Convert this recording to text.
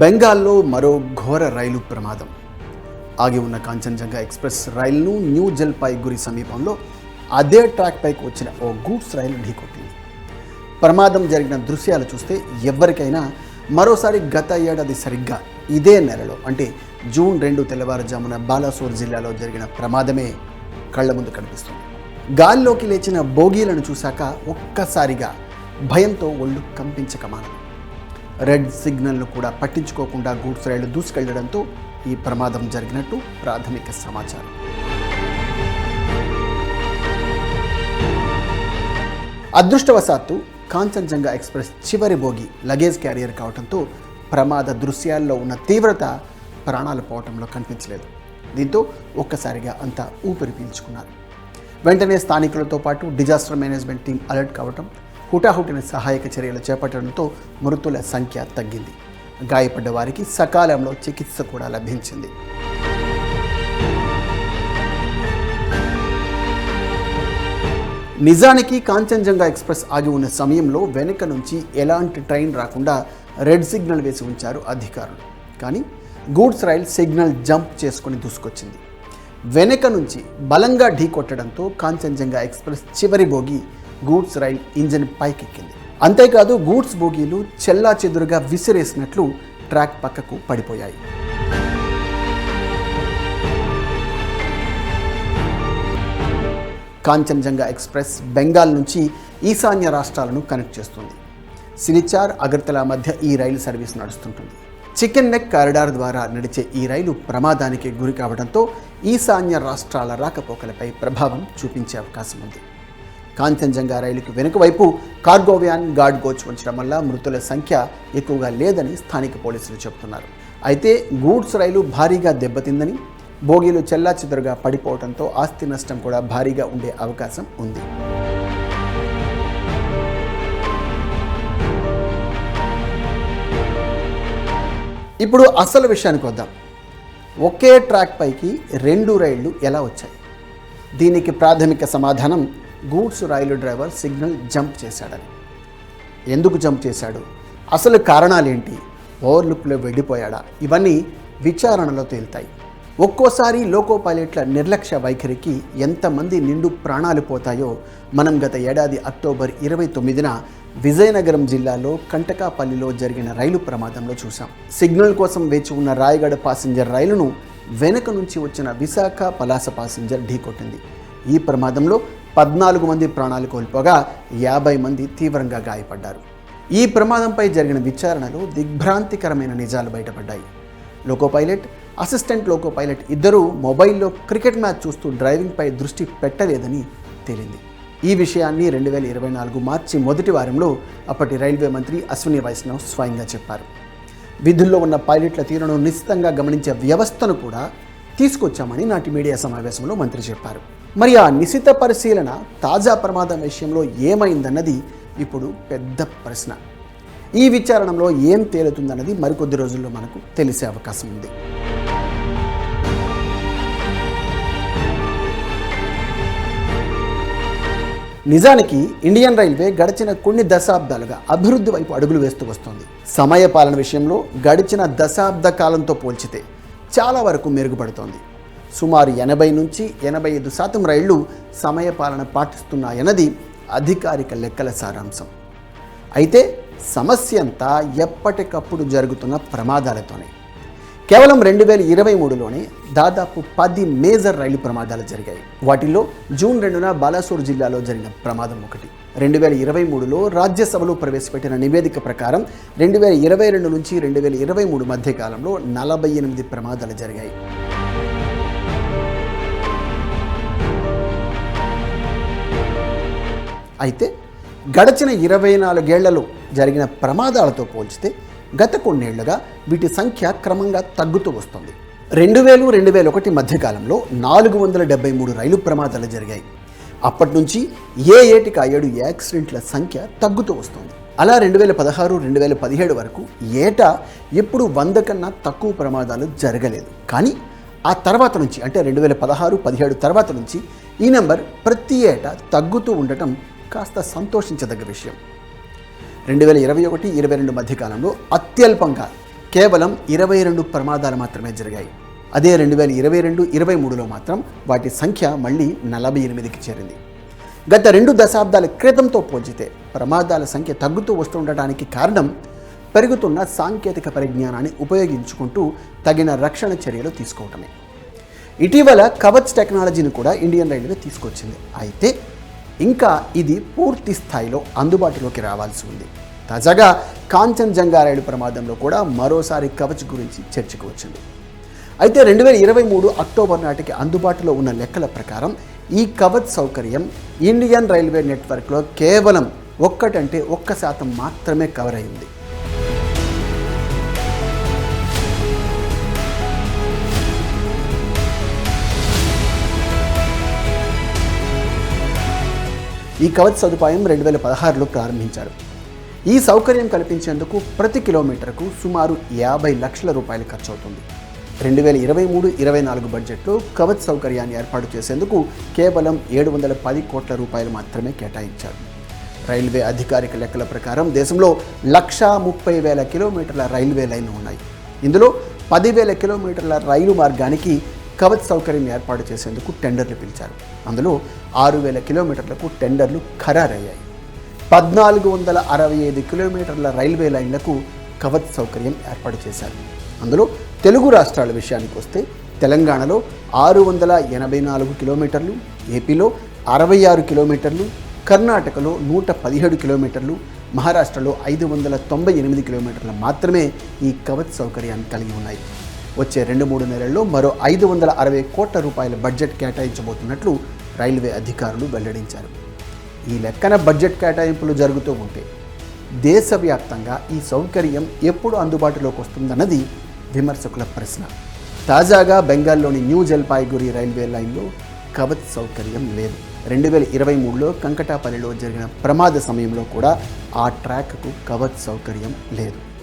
బెంగాల్లో మరో ఘోర రైలు ప్రమాదం. ఆగి ఉన్న కాంచన్జంగా ఎక్స్ప్రెస్ రైలును న్యూ జల్పాయిగురి సమీపంలో అదే ట్రాక్ పైకి వచ్చిన ఓ గూడ్స్ రైలు ఢీకొట్టింది. ప్రమాదం జరిగిన దృశ్యాలు చూస్తే ఎవరికైనా మరోసారి గత ఏడాది సరిగ్గా ఇదే నెలలో అంటే జూన్ రెండు తెల్లవారుజామున బాలాసోర్ జిల్లాలో జరిగిన ప్రమాదమే కళ్ళ ముందు కనిపిస్తుంది. గాల్లోకి లేచిన బోగీలను చూశాక ఒక్కసారిగా భయంతో ఒళ్ళు కంపించక మానదు రెడ్ సిగ్నల్ను కూడా పట్టించుకోకుండా గూడ్స్ రైలు దూసుకెళ్ళడంతో ఈ ప్రమాదం జరిగినట్టు ప్రాథమిక సమాచారం. అదృష్టవశాత్తు కాంచన్జంగా ఎక్స్ప్రెస్ చివరి బోగి లగేజ్ క్యారియర్ కావడంతో ప్రమాద దృశ్యాల్లో ఉన్న తీవ్రత ప్రాణాలు పోవటంలో కనిపించలేదు. దీంతో ఒక్కసారిగా అంతా ఊపిరి పీల్చుకున్నారు. వెంటనే స్థానికులతో పాటు డిజాస్టర్ మేనేజ్మెంట్ టీం అలర్ట్ కావటం హుటాహుటిన సహాయక చర్యలు చేపట్టడంతో మృతుల సంఖ్య తగ్గింది. గాయపడ్డ వారికి సకాలంలో చికిత్స కూడా లభించింది. నిజానికి కాంచన్జంగా ఎక్స్ప్రెస్ ఆగి ఉన్న సమయంలో వెనుక నుంచి ఎలాంటి ట్రైన్ రాకుండా రెడ్ సిగ్నల్ వేసి ఉంచారు అధికారులు. కానీ గూడ్స్ రైల్ సిగ్నల్ జంప్ చేసుకుని దూసుకొచ్చింది. వెనుక నుంచి బలంగా ఢీకొట్టడంతో కాంచన్జంగా ఎక్స్ప్రెస్ చివరి బోగి గూడ్స్ రైల్ ఇంజిన్ పైకెక్కింది. అంతేకాదు గూడ్స్ బోగీలు చెల్లా చెదురుగా విసిరేసినట్లు ట్రాక్ పక్కకు పడిపోయాయి. కాంచన్జంగా ఎక్స్ప్రెస్ బెంగాల్ నుంచి ఈశాన్య రాష్ట్రాలను కనెక్ట్ చేస్తుంది. సిలిచార్ అగర్తల మధ్య ఈ రైలు సర్వీస్ నడుస్తుంటుంది. చికెన్ నెక్ కారిడార్ ద్వారా నడిచే ఈ రైలు ప్రమాదానికి గురి కావడంతో ఈశాన్య రాష్ట్రాల రాకపోకలపై ప్రభావం చూపించే అవకాశం ఉంది కాంచన్జంగా రైలుకు వెనుక వైపు కార్గో వ్యాన్ గార్డ్ కోచ్ ఉంచడం వల్ల మృతుల సంఖ్య ఎక్కువగా లేదని స్థానిక పోలీసులు చెబుతున్నారు. అయితే గూడ్స్ రైలు భారీగా దెబ్బతిందని బోగీలు చెల్లాచెదురుగా పడిపోవడంతో ఆస్తి నష్టం కూడా భారీగా ఉండే అవకాశం ఉంది. ఇప్పుడు అసలు విషయానికి వద్దాం. ఒకే ట్రాక్ పైకి రెండు రైళ్ళు ఎలా వచ్చాయి? దీనికి ప్రాథమిక సమాధానం goods rail driver signal jump చేశాడని. ఎందుకు జంప్ చేశాడు? అసలు కారణాలేంటి? ఓవర్లుక్లో వెళ్ళిపోయాడా? ఇవన్నీ విచారణలో తేలుతాయి. ఒక్కోసారి లోకో పైలట్ల నిర్లక్ష్య వైఖరికి ఎంతమంది నిండు ప్రాణాలు పోతాయో మనం గత ఏడాది అక్టోబర్ ఇరవై తొమ్మిదిన విజయనగరం జిల్లాలో కంటకాపల్లిలో జరిగిన రైలు ప్రమాదంలో చూశాం. సిగ్నల్ కోసం వేచి ఉన్న రాయగడ పాసింజర్ రైలును వెనుక నుంచి వచ్చిన విశాఖ పలాస పాసింజర్ ఢీకొట్టింది. ఈ ప్రమాదంలో పద్నాలుగు మంది ప్రాణాలు కోల్పోగా యాభై మంది తీవ్రంగా గాయపడ్డారు. ఈ ప్రమాదంపై జరిగిన విచారణలో దిగ్భ్రాంతికరమైన నిజాలు బయటపడ్డాయి. Loco pilot assistant loco pilot ఇద్దరూ మొబైల్లో క్రికెట్ మ్యాచ్ చూస్తూ డ్రైవింగ్పై దృష్టి పెట్టలేదని తేలింది. ఈ విషయాన్ని రెండు వేల ఇరవై నాలుగు మార్చి మొదటి వారంలో అప్పటి రైల్వే మంత్రి అశ్విని వైష్ణవ్ స్వయంగా చెప్పారు. విధుల్లో ఉన్న పైలట్ల తీరును నిశ్చితంగా గమనించే వ్యవస్థను కూడా తీసుకొచ్చామని నాటి మీడియా సమావేశంలో మంత్రి చెప్పారు. మరి ఆ నిశిత పరిశీలన తాజా ప్రమాదం విషయంలో ఏమైందన్నది ఇప్పుడు పెద్ద ప్రశ్న. ఈ విచారణలో ఏం తేలుతుందన్నది మరికొద్ది రోజుల్లో మనకు తెలిసే అవకాశం ఉంది. నిజానికి ఇండియన్ రైల్వే గడిచిన కొన్ని దశాబ్దాలుగా అభివృద్ధి వైపు అడుగులు వేస్తూ వస్తోంది. సమయ పాలన విషయంలో గడిచిన దశాబ్ద కాలంతో పోల్చితే చాలా వరకు మెరుగుపడుతోంది. సుమారు ఎనభై నుంచి ఎనభై ఐదు శాతం రైళ్ళు సమయపాలన పాటిస్తున్నాయన్నది అధికారిక లెక్కల సారాంశం. అయితే సమస్య అంతా ఎప్పటికప్పుడు జరుగుతున్న ప్రమాదాలతోనే. కేవలం రెండు వేల ఇరవై మూడులోనే దాదాపు పది మేజర్ రైలు ప్రమాదాలు జరిగాయి. వాటిల్లో జూన్ రెండున బాలాసోర్ జిల్లాలో జరిగిన ప్రమాదం ఒకటి. రెండు వేల ఇరవై మూడులో రాజ్యసభలో ప్రవేశపెట్టిన నివేదిక ప్రకారం రెండు వేల ఇరవై రెండు నుంచి రెండు వేల ఇరవై మూడు మధ్య కాలంలో నలభై ఎనిమిది ప్రమాదాలు జరిగాయి. అయితే గడచిన ఇరవై నాలుగేళ్ళలో జరిగిన ప్రమాదాలతో పోల్చితే గత కొన్నేళ్ళుగా వీటి సంఖ్య క్రమంగా తగ్గుతూ వస్తుంది. రెండు వేలు రెండు వేల ఒకటి మధ్యకాలంలో నాలుగు వందల డెబ్బై మూడు రైలు ప్రమాదాలు జరిగాయి. అప్పటి నుంచి ఏ ఏటికి ఆ ఏడు యాక్సిడెంట్ల సంఖ్య తగ్గుతూ వస్తుంది. అలా రెండు వేల పదహారు రెండు వేల పదిహేడు వరకు ఏటా ఎప్పుడు వంద కన్నా తక్కువ ప్రమాదాలు జరగలేదు. కానీ ఆ తర్వాత నుంచి అంటే రెండు వేల పదహారు పదిహేడు తర్వాత నుంచి ఈ నెంబర్ ప్రతి ఏటా తగ్గుతూ ఉండటం కాస్త సంతోషించదగ్గ విషయం. రెండు వేల ఇరవై ఒకటి ఇరవై రెండు మధ్యకాలంలో అత్యల్పంగా కేవలం ఇరవై రెండు ప్రమాదాలు మాత్రమే జరిగాయి. అదే రెండు వేల ఇరవై రెండు ఇరవై మూడులో మాత్రం వాటి సంఖ్య మళ్ళీ నలభై ఎనిమిదికి చేరింది. గత రెండు దశాబ్దాల క్రితంతో పోల్చితే ప్రమాదాల సంఖ్య తగ్గుతూ వస్తుండటానికి కారణం పెరుగుతున్న సాంకేతిక పరిజ్ఞానాన్ని ఉపయోగించుకుంటూ తగిన రక్షణ చర్యలు తీసుకోవటమే. ఇటీవల కవచ్ టెక్నాలజీని కూడా ఇండియన్ రైల్వే తీసుకొచ్చింది. అయితే ఇంకా ఇది పూర్తి స్థాయిలో అందుబాటులోకి రావాల్సి ఉంది. తాజాగా కాంచన్జంగా రైలు ప్రమాదంలో కూడా మరోసారి కవచ్ గురించి చర్చకు వచ్చింది. అయితే రెండు వేల ఇరవై మూడు అక్టోబర్ నాటికి అందుబాటులో ఉన్న లెక్కల ప్రకారం ఈ కవచ్ సౌకర్యం ఇండియన్ రైల్వే నెట్వర్క్లో కేవలం ఒక్కటంటే ఒక్క శాతం మాత్రమే కవర్ అయింది. ఈ కవచ్ సదుపాయం రెండు వేల పదహారులో ప్రారంభించారు. ఈ సౌకర్యం కల్పించేందుకు ప్రతి కిలోమీటర్కు సుమారు యాభై లక్షల రూపాయలు ఖర్చవుతుంది. రెండు వేల ఇరవై మూడు ఇరవై నాలుగు బడ్జెట్లో కవచ్ సౌకర్యాన్ని ఏర్పాటు చేసేందుకు కేవలం ఏడు వందల పది కోట్ల రూపాయలు మాత్రమే కేటాయించారు. రైల్వే అధికారిక లెక్కల ప్రకారం దేశంలో లక్షా ముప్పై వేల కిలోమీటర్ల రైల్వే లైన్లు ఉన్నాయి. ఇందులో పదివేల కిలోమీటర్ల రైలు మార్గానికి కవచ్ సౌకర్యం ఏర్పాటు చేసేందుకు టెండర్లు పిలిచారు. అందులో ఆరు వేల కిలోమీటర్లకు టెండర్లు ఖరారయ్యాయి. పద్నాలుగు వందల అరవై ఐదు కిలోమీటర్ల రైల్వే లైన్లకు కవచ్ సౌకర్యం ఏర్పాటు చేశారు. అందులో తెలుగు రాష్ట్రాల విషయానికి వస్తే తెలంగాణలో ఆరు వందల ఎనభై నాలుగు కిలోమీటర్లు ఏపీలో అరవై ఆరు కిలోమీటర్లు కర్ణాటకలో నూట పదిహేడు కిలోమీటర్లు మహారాష్ట్రలో ఐదు వందల తొంభై ఎనిమిది కిలోమీటర్లు మాత్రమే ఈ కవచ్ సౌకర్యాన్ని కలిగి ఉన్నాయి. వచ్చే రెండు మూడు నెలల్లో మరో ఐదు వందల అరవై కోట్ల రూపాయల బడ్జెట్ కేటాయించబోతున్నట్లు రైల్వే అధికారులు వెల్లడించారు. ఈ లెక్కన బడ్జెట్ కేటాయింపులు జరుగుతూ ఉంటే దేశవ్యాప్తంగా ఈ సౌకర్యం ఎప్పుడు అందుబాటులోకి వస్తుందన్నది విమర్శకుల ప్రశ్న. తాజాగా బెంగాల్లోని న్యూ జల్పాయిగురి రైల్వే లైన్లో కవచ్ సౌకర్యం లేదు. రెండు వేల ఇరవై మూడులో కంకటాపల్లిలో జరిగిన ప్రమాద సమయంలో కూడా ఆ ట్రాక్కు కవచ్ సౌకర్యం లేదు.